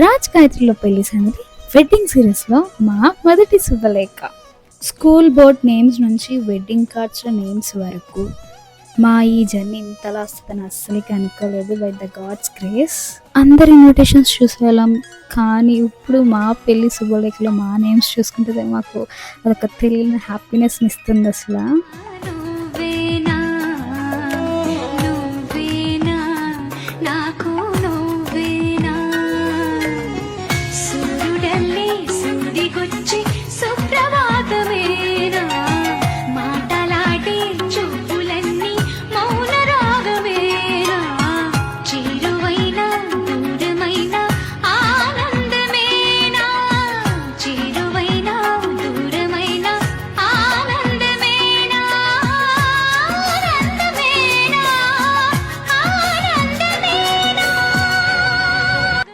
రాజ్ గాయత్రిలో పెళ్ళి సంగతి వెడ్డింగ్ సిరీస్లో మా మొదటి శుభలేఖ. స్కూల్ బోర్డ్ నేమ్స్ నుంచి వెడ్డింగ్ కార్డ్స్ నేమ్స్ వరకు. మా ఈ జర్నీ ఇంతలా వస్తుందని అస్సలకి అనుకోలేదు బై ద గాడ్స్ గ్రేస్ అందరి ఇన్విటేషన్స్ చూసేవాళ్ళం. కానీ ఇప్పుడు మా పెళ్ళి శుభలేఖలో మా నేమ్స్ చూసుకుంటే మాకు అదొక తెలియని హ్యాపీనెస్ని ఇస్తుంది అసలు.